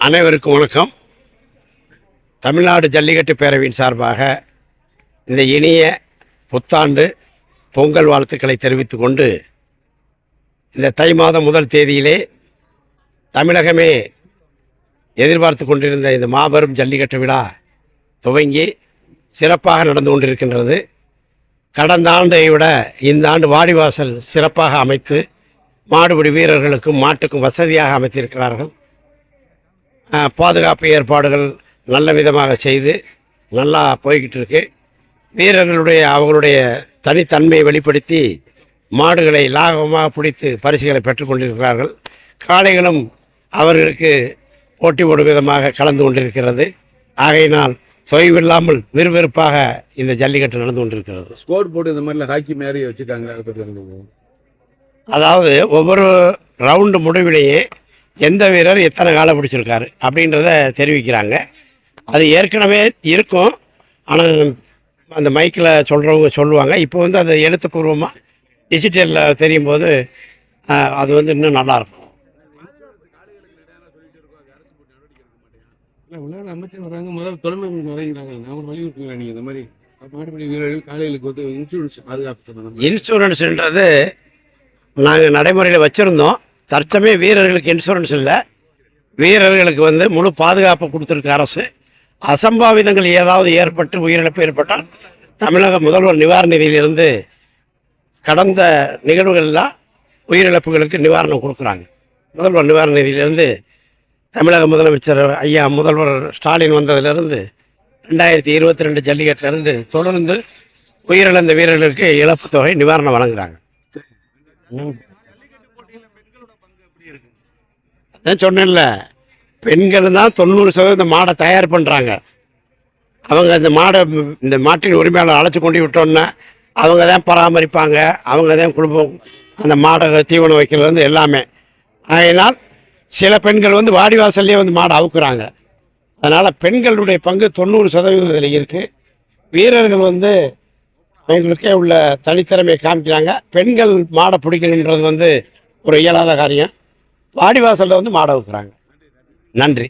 அனைவருக்கும் வணக்கம். தமிழ்நாடு ஜல்லிக்கட்டு பேரவையின் சார்பாக இந்த இனிய புத்தாண்டு பொங்கல் வாழ்த்துக்களை தெரிவித்து கொண்டு இந்த தை மாதம் முதல் தேதியிலே தமிழகமே எதிர்பார்த்து கொண்டிருந்த இந்த மாபெரும் ஜல்லிக்கட்டு விழா துவங்கி சிறப்பாக நடந்து கொண்டிருக்கின்றது. கடந்த ஆண்டை விட இந்த ஆண்டு வாடிவாசல் சிறப்பாக அமைத்து மாடுபிடி வீரர்களுக்கும் மாட்டுக்கும் வசதியாக அமைத்திருக்கிறார்கள். பாதுகாப்பு ஏற்பாடுகள் நல்ல விதமாக செய்து நல்லா போய்கிட்டு இருக்கு வீரர்களுடைய அவர்களுடைய தனித்தன்மையை வெளிப்படுத்தி மாடுகளை லாபமாக பிடித்து பரிசுகளை பெற்றுக்கொண்டிருக்கிறார்கள் காளைகளும் அவர்களுக்கு போட்டி போடும் விதமாக கலந்து கொண்டிருக்கிறது. ஆகையினால் தொய்வில்லாமல் விறுவிறுப்பாக இந்த ஜல்லிக்கட்டு நடந்து கொண்டிருக்கிறது. ஸ்கோர் போர்டு இந்த மாதிரிலாம் ஹாக்கி மாதிரி வச்சுருக்காங்க. அதாவது ஒவ்வொரு ரவுண்டு முடிவிலேயே எந்த வீரர் எத்தனை காலை பிடிச்சிருக்காரு அப்படின்றத தெரிவிக்கிறாங்க. அது ஏற்கனவே இருக்கும். ஆனால் அந்த மைக்கில் சொல்கிறவங்க சொல்லுவாங்க. இப்போ வந்து அது எழுத்துப்பூர்வமாக டிஜிட்டலில் தெரியும் போது அது வந்து இன்னும் நல்லாயிருக்கும் விளையாட அமைச்சர் வராங்க முதல்ல தலைமை வரைகிறாங்க அவங்க வலியுறுத்துங்களா நீங்க இந்த மாதிரி வீரர்கள் வந்து இன்சூரன்ஸ் பாதுகாப்பு. இன்சூரன்ஸுன்றது நாங்கள் நடைமுறையில் வச்சுருந்தோம். தற்சமயம் வீரர்களுக்கு இன்சூரன்ஸ் இல்லை. வீரர்களுக்கு வந்து முழு பாதுகாப்பு கொடுத்துருக்கு அரசு. அசம்பாவிதங்கள் ஏதாவது ஏற்பட்டு உயிரிழப்பு ஏற்பட்டால் தமிழக முதல்வர் நிவாரண நிதியிலிருந்து கடந்த நிகழ்வுகள்லாம் உயிரிழப்புகளுக்கு நிவாரணம் கொடுக்குறாங்க. முதல்வர் நிவாரண நிதியிலிருந்து தமிழக முதலமைச்சர் ஐயா முதல்வர் ஸ்டாலின் வந்ததிலிருந்து ரெண்டாயிரத்தி இருபத்தி ரெண்டு ஜல்லிக்கட்டிலிருந்து தொடர்ந்து உயிரிழந்த வீரர்களுக்கு இழப்பு தொகை நிவாரணம் வழங்குகிறாங்க அதான் சொன்னேன்ல பெண்கள் தான் தொண்ணூறு சதவீதம் மாடை தயார் பண்ணுறாங்க அவங்க இந்த மாடை இந்த மாட்டின் உரிமையாளர் அழைச்சி கொண்டு விட்டோன்னா அவங்க தான் பராமரிப்பாங்க அவங்க தான் குடும்பம் அந்த மாடை தீவனம் வைக்கிறது எல்லாமே. ஆகையினால் சில பெண்கள் வந்து வாடி வாடிவாசல்லே வந்து மாடை அவுக்குறாங்க. அதனால் பெண்களுடைய பங்கு தொண்ணூறு சதவீதத்தில் இருக்குது வீரர்கள் வந்து அவங்களுக்கே உள்ள தனித்திறமையை காமிக்கிறாங்க. பெண்கள் மாடை பிடிக்கணுன்றது வந்து ஒரு இயலாத காரியம். வாடிவாசலில் வந்து மாடை வைக்கிறாங்க நன்றி.